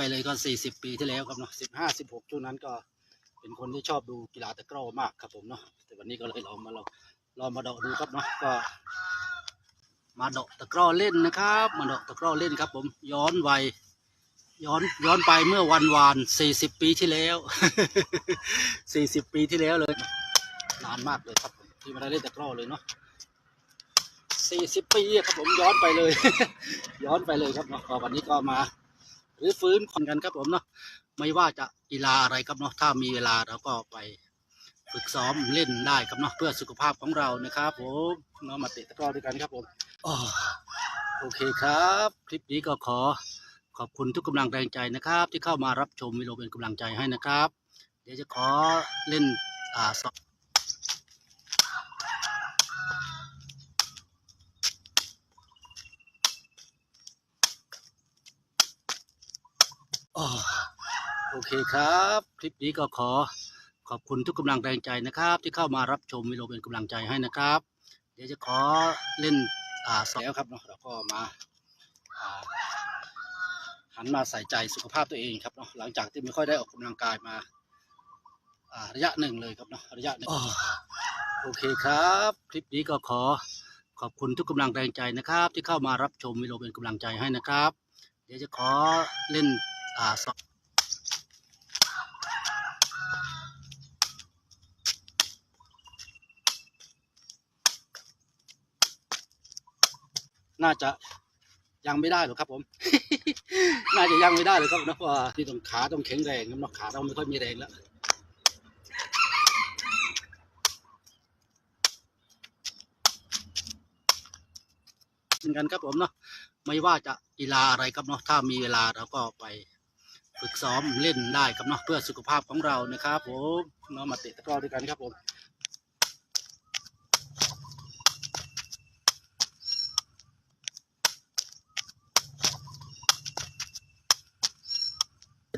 ไปเลยก็ 40 ปีที่แล้วครับเนาะ15 16ช่วงนั้นก็เป็นคนที่ชอบดูกีฬาตะกร้อมากครับผมเนาะแต่วันนี้ก็เลยลองมาลองลองมาเดาดูครับเนาะก็มาเดาตะกร้อเล่นนะครับ มาเดาตะกร้อเล่นครับผมย้อนวัยย้อนย้อนไปเมื่อวันวาน 40 ปีที่แล้ว 40 ปีที่แล้วเลยนานมากเลยครับที่ม่ได้เล่นตะกร้อเลยเนาะ40 ปีครับผมย้อนไปเลย ย้อนไปเลยครับเนาะก็วันนี้ก็มา หรือฟื้นคนกันครับผมเนาะไม่ว่าจะกีฬาอะไรครับเนาะถ้ามีเวลาเราก็ไปฝึกซ้อมเล่นได้ครับเนาะเพื่อสุขภาพของเรานะครับผมเนาะมาเตะตะกร้อด้วยกันครับผมอ๋อโอเคครับ คลิปนี้ก็ขอขอบคุณทุกกำลังแรงใจนะครับ ที่เข้ามารับชมวิโรเป็นกำลังใจให้นะครับ เดี๋ยวจะขอเล่นอ่าสอบอ๋อ โอเคครับ คลิปนี้ก็ขอขอบคุณทุกกำลังแรงใจนะครับ ที่เข้ามารับชมวิโรเป็นกำลังใจให้นะครับ เดี๋ยวจะขอเล่นอ่าสอบแล้วครับเนาะเราก็มาอ่าหันมาใส่ใจสุขภาพตัวเองครับเนาะหลังจากที่ไม่ค่อยได้ออกกำลังกายมาอ่าระยะหนึ่งเลยครับเนาะระยะหนึ่งโอเคครับ คลิปนี้ก็ขอขอบคุณทุกกำลังแรงใจนะครับ ที่เข้ามารับชมวิโรเป็นกำลังใจให้นะครับ เดี๋ยวจะขอเล่น อ่าสอบน่าจะยังไม่ได้หรอกครับผม น่าจะยังไม่ได้เลยครับเนะเพราะว่าที่ต้องขาต้องแข็งแรงครับเนาะขาต้องไม่ค่อยมีแรงแล้วเหมือนกันครับผมเนาะไม่ว่าจะกีฬาอะไรครับเนาะถ้ามีเวลาเราก็ไป ฝึกซ้อมเล่นได้ครับเนาะเพื่อสุขภาพของเรานะครับผมเนาะมาเตะตะกร้อด้วยกันครับผม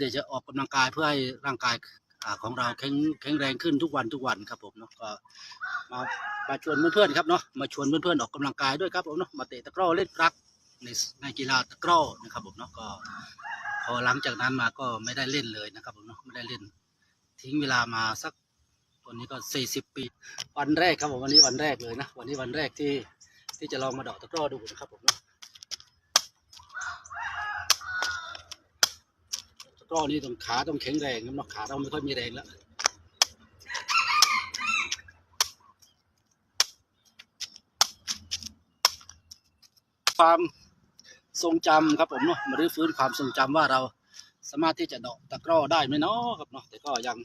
เดี๋ยวจะออกกำลังกายเพื่อให้ร่างกายอของเราแข็งแข็งแรงขึ้นทุกวันทุกวันครับผมเนาะก็มามาชวนเพื่อนๆครับเนาะมาชวนเพื่อนๆออกกำลังกายด้วยครับผมเนาะมาเตะตะกร้อเล่นรักในในกีฬาตะกร้อนะครับผมเนาะก็ อหลังจากนั้นมาก็ไม่ได้เล่นเลยนะครับผมเนาะไม่ได้เล่น ทิ้งเวลามาสักวันนี้ก็สี่สิบปี วันแรกครับผมวันนี้วันแรกเลยนะ วันนี้วันแรกที่ที่จะลองมาดอกตะกร้อดูนะครับผมเนาะตะกร้อนี่ต้องขาต้องแข็งแรงครับเนาะขาต้องไม่ค่อยมีแรงแล้วความ ทรงจำครับผมเนาะมารื้อฟื้นความทรงจำว่าเราสามารถที่จะเดาะตะกร้อได้ไหมเนาะครับเนาะแต่ก็ยัง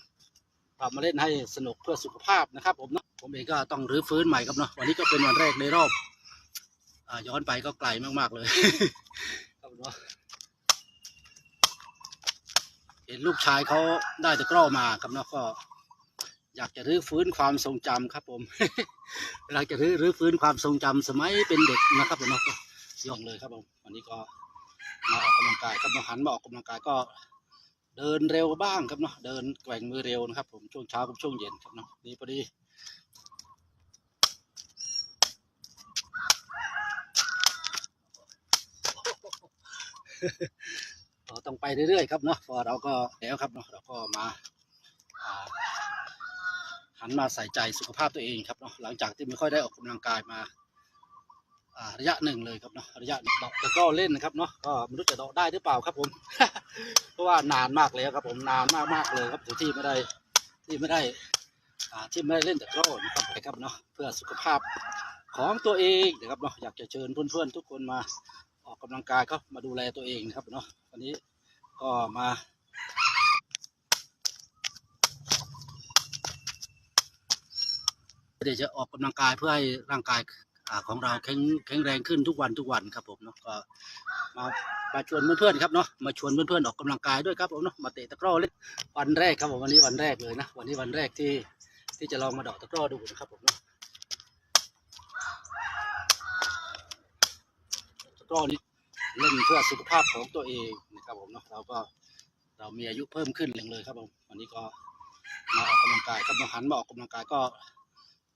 ทำมาเล่นให้สนุกเพื่อสุขภาพนะครับ ผมเนาะผมเองก็ต้องรื้อฟื้นใหม่ครับเนาะวันนี้ก็เป็นวันแรกในรอบอย้อนไปก็ไกลมากๆเลยครับเนาะเห็นลูกชายเขาได้ตะกร้อมาครับเนาะก็ อยากจะรื้อฟื้นความทรงจำครับ ผมอยากจะรื้อรื้อฟื้นความทรงจำสมัยเป็นเด็กนะครับผมเนาะ ยองเลยครับผมวันนี้ก็มาออกกำลังกายครับมาหันมาออกกำลังกายก็เดินเร็วบ้างครับเนาะเดินแกว่งมือเร็วนะครับ ผมช่วงเช้ากับช่วงเย็นครับเนาะนี่พอดีก็ต้องไปเรื่อยๆครับเนาะพอเราก็แล้วครับเนาะเราก็มาหันมาใส่ใจสุขภาพตัวเองครับเนาะหลังจากที่ไม่ค่อยได้ออกกำลังกายมา ระยะหนึ่งเลยครับเนาะระยะดาะแต่ก็เล่นนะครับเนาะก็ไม่รู้จะดาะได้หรือเปล่าครับผม เพราะว่านานมากแล้วครับผมนานมากมากเลยครับที่ไม่ได้ที่ไม่ได้ที่ไม่ได้เล่นแต่กร้อนะครับครับเนาะเพื่อสุขภาพของตัวเองนะครับเนาะอยากจะเชิญเพื่อนๆทุกคนมาออกกำลังกายก็มาดูแลตัวเองนะครับเนาะวันนี้ก็มาเดี๋ยวจะออกกำลังกายเพื่อให้ร่างกาย ของเราแข็งแข็งแรงขึ้นทุกวันทุกวันครับผมเนาะก็มามาชวนเพื่อนๆครับเนาะมาชวนเพื่อนๆออกกำลังกายด้วยครับผมเนาะมาเตะตะกร้อเล่นวันแรกครับผมวันนี้วันแรกเลยนะวันนี้วันแรกที่ที่จะลองมาเดอกตะกร้อดูนะครับผมเนาะตะกร้อนี้เล่นเพื่อสุขภาพของตัวเองนะครับผมเนาะเราก็เรามีอายุเพิ่มขึ้นเลยครับผมวันนี้ก็มาออกกำลังกายครับมาหันมาออกกำลังกายก็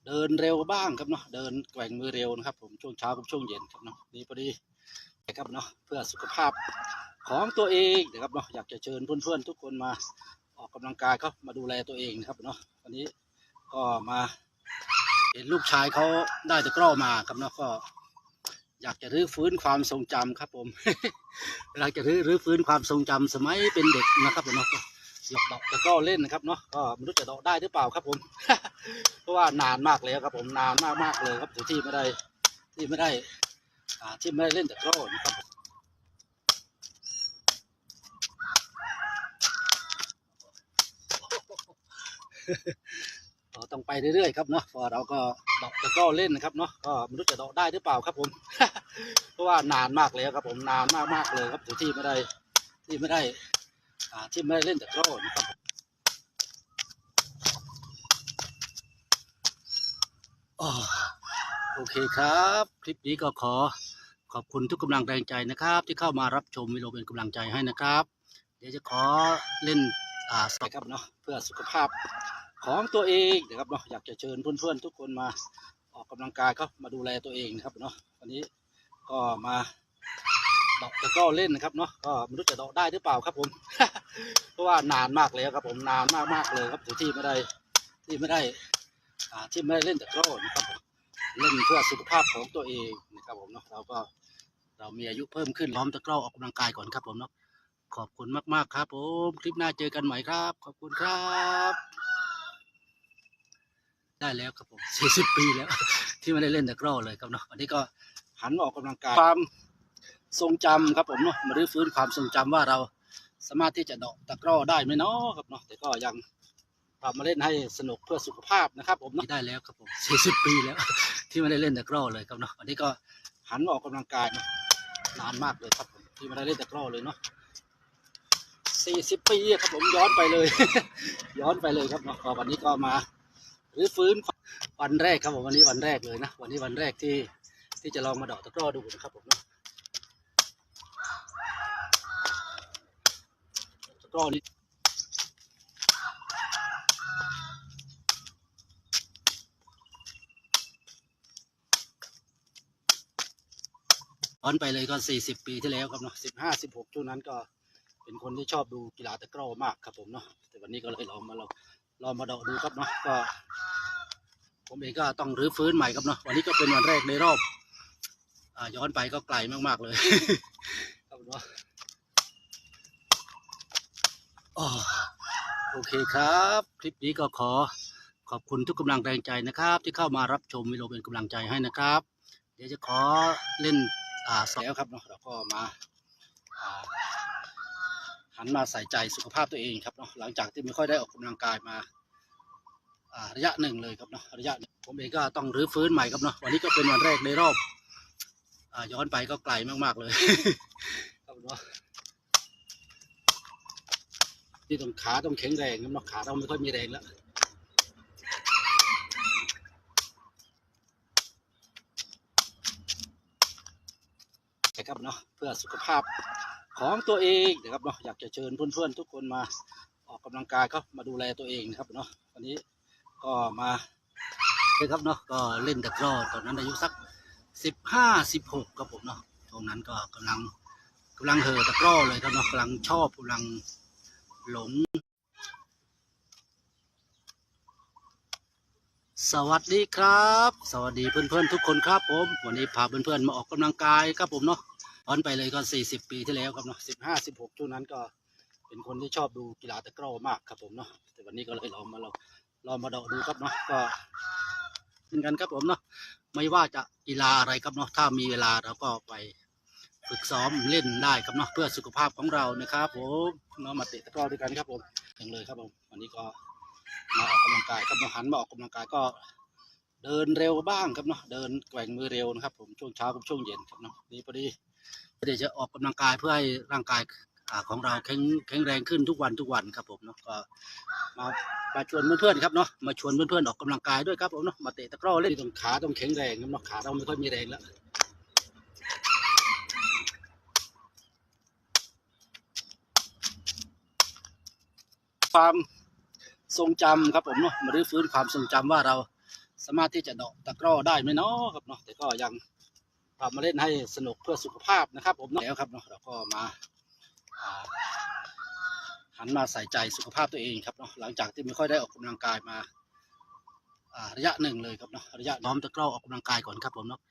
เดินเร็วบ้างครับเนาะเดินแกว่งมือเร็วนะครับ ผมช่วงเช้ากับช่วงเย็นครับเนาะนี่พอดีครับเนาะเพื่อสุขภาพของตัวเองนะครับเนาะอยากจะเชิญเพื่อนๆทุกคนมาออกกำลังกายครับมาดูแลตัวเองนะครับเนาะวันนี้ก็มาเห็นลูกชายเขาได้ตะกร้อมาครับเนาะก็ อยากจะรื้อฟื้นความทรงจำครับผมอยากจะรื้อรื้อฟื้นความทรงจำสมัยเป็นเด็กนะครับเนาะ ก็หยอกเดอกตะกร้อเล่นนะครับเนาะก็ไม่รู้จะเดอกได้หรือเปล่าครับผม เพราะว่านานมากแล้วครับผมนานมากมากเลยครับที่ไม่ได้ที่ไม่ได้อ่าที่ไม่ได้เล่นตะกร้อนะครับต้องไปเรื่อยๆครับเนาะเพอเราก็ดอกตะกร้อเล่นนะครับเนาะก็ไม่รู้จะดอกได้หรือเปล่าครับผมเพราะว่านานมากแล้วครับผมนานมากๆเลยครับที่ไม่ได้ที่ไม่ได้ ที่ไม่ได้เล่นตะกร้อนะครับโอเคครับ คลิปนี้ก็ขอขอบคุณทุกกำลังแรงใจนะครับ ที่เข้ามารับชมวิโรเป็นกำลังใจให้นะครับ เดี๋ยวจะขอเล่นอ่าสไตล์ครับเนาะเพื่อสุขภาพของตัวเองนะครับเนาะอยากจะเชิญเพื่อนๆทุกคนมาออกกำลังกายก็มาดูแลตัวเองนะครับเนาะวันนี้ก็มา ดอกตะก้อเล่นนะครับเนาะก็ไม่รู้จะเดอกได้หรือเปล่าครับผม เพราะว่านานมากแล้วครับผมนานมากๆเลยครับที่ไม่ได้ที่ไม่ได้ที่ไม่ได้เล่นตะก้อนะครับผมเล่นเพื่อสุขภาพของตัวเองนะครับผมเนาะเราก็เรามีอายุเพิ่มขึ้นล้อมตะก้อออกกำลังกายก่อนครับผมเนาะขอบคุณมาก ๆ ครับผมคลิปหน้าเจอกันใหม่ครับ ขอบคุณครับ ได้แล้วครับผมสี่สิบปีแล้ว ที่ไม่ได้เล่นตะกร้อเลยครับเนาะวันนี้ก็หันออกกำลังกายความ ทรงจำครับผมเนาะมารื้อฟื้นความทรงจำว่าเราสามารถที่จะเดาะตะกร้อได้ไหมเนาะครับเนาะแต่ก็ยังกลับมาเล่นให้สนุกเพื่อสุขภาพนะครับ ผมได้แล้วครับผมสี่สิบปีแล้ว ที่ไม่ได้เล่นตะกร้อเลยครับเนาะวันนี้ก็หันออกกำลังกายนาะนานมากเลยครับผมที่ไม่ได้เล่นตะกร้อเลยเนาะสี่สิบปีครับผมย้อนไปเลย ย้อนไปเลยครับเนาะวันนี้ก็มารื้อฟื้นวันแรกครับผมวันนี้วันแรกเลยนะวันนี้วันแรกที่ที่จะลองมาเดอกตะกร้อดูนะครับผมเนาะ ตะกร้อนี้ย้อนไปเลยก็สี่สิบปีที่แล้วครับเนาะสิบห้าสิบหกช่วงนั้นก็เป็นคนที่ชอบดูกีฬาตะกร้อมากครับผมเนาะแต่วันนี้ก็เลยลองมาลองลองมาเดาะดูครับเนาะก็ผมเองก็ต้องรื้อฟื้นใหม่ครับเนาะวันนี้ก็เป็นวันแรกในรอบอย้อนไปก็ไกลมากๆเลย ครับเนาะอ๋อ โอเคครับ คลิปนี้ก็ขอขอบคุณทุกกำลังแรงใจนะครับ ที่เข้ามารับชมวิโรเป็นกำลังใจให้นะครับ เดี๋ยวจะขอเล่นอ่าสแล้วครับเนาะเราก็มาหันมาใส่ใจสุขภาพตัวเองครับเนาะหลังจากที่ไม่ค่อยได้ออกกำลังกายมาระยะหนึ่งเลยครับเนาะระยะผมเองก็ต้องรื้อฟื้นใหม่ครับเนาะวันนี้ก็เป็นวันแรกในรอบอย้อนไปก็ไกลมากๆเลยครับเนาะ ที่ตรงขาต้องแข็งแรงเนาะขาต้องไม่ค่อยมีแรงแล้วนะครับเนาะเพื่อสุขภาพของตัวเองนะครับเนาะอยากจะเชิญเพื่อนๆทุกคนมาออกกำลังกายก็มาดูแลตัวเองนะครับเนาะวันนี้ก็มาเลยครับเนาะก็เล่นตะกร้อตอนนั้นอายุสักสิบห้าสิบหกครับผมเนาะช่วงนั้นก็กำลังกำลังเห่อตะกร้อเลยครับเนาะกำลังชอบกำลัง หลง สวัสดีครับ สวัสดีเพื่อนๆทุกคนครับผม วันนี้พาเพื่อนๆมาออกกำลังกายครับผมเนาะย้อนไปเลยก็สี่สิบปีที่แล้วครับเนาะสิบห้าสิบหกช่วงนั้นก็เป็นคนที่ชอบดูกีฬาตะกร้อมากครับผมเนาะแต่วันนี้ก็เลยลองมาลองลองมาเดาะดูครับเนาะก็เหมือนกันครับผมเนาะไม่ว่าจะกีฬาอะไรครับเนาะถ้ามีเวลาเราก็ไป ฝึกซ้อมเล่นได้ครับเนาะเพื่อสุขภาพของเรานะครับผมเนาะมาเตะตะกร้อด้วยกันครับผมอย่างเลยครับผมวันนี้ก็มาออกกำลังกายครับมาหันมาออกกำลังกายก็ เดินเร็วบ้างครับเนาะเดินแกว่งมือเร็วนะครับ ผมช่วงเช้ากับช่วงเย็นครับเนาะนี่พอดีเดี๋ยวจะออกกำลังกายเพื่อให้ร่างกายของเราแข็งแข็งแรงขึ้นทุกวันทุกวันครับผมเนาะก็มามาชวนเพื่อนๆครับเนาะมาชวนเพื่อนๆออกกำลังกายด้วยครับผมเนาะมาเตะตะกร้อเล่นตรงขาต้องแข็งแรงครับเนาะขาต้องไม่ค่อยมีแรงแล้ว ความทรงจำครับผมเนาะมารื้อฟื้นความทรงจำว่าเราสามารถที่จะเดาะตะกร้อได้ไหมเนาะครับเนาะแต่ก็ยังกลับมาเล่นให้สนุกเพื่อสุขภาพนะครับ ผมแล้วครับเนาะเราก็มาหันมาใส่ใจสุขภาพตัวเองครับเนาะหลังจากที่ไม่ค่อยได้ออกกำลังกายมาระยะหนึ่งเลยครับเนาะระยะน้อมตะกร้อออกกำลังกายก่อนครับผมเนาะ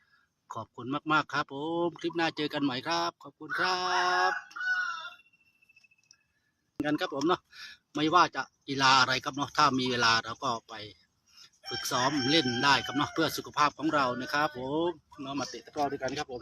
ขอบคุณมาก ๆ ครับ ผมคลิปหน้าเจอกันใหม่ครับ ขอบคุณครับ กันครับผมเนาะ ไม่ว่าจะกีฬาอะไรครับเนาะถ้ามีเวลาเราก็ไปฝึกซ้อมเล่นได้ครับเนาะเพื่อสุขภาพของเรานะครับผมเนาะมาเตะตะกร้อด้วยกันครับผม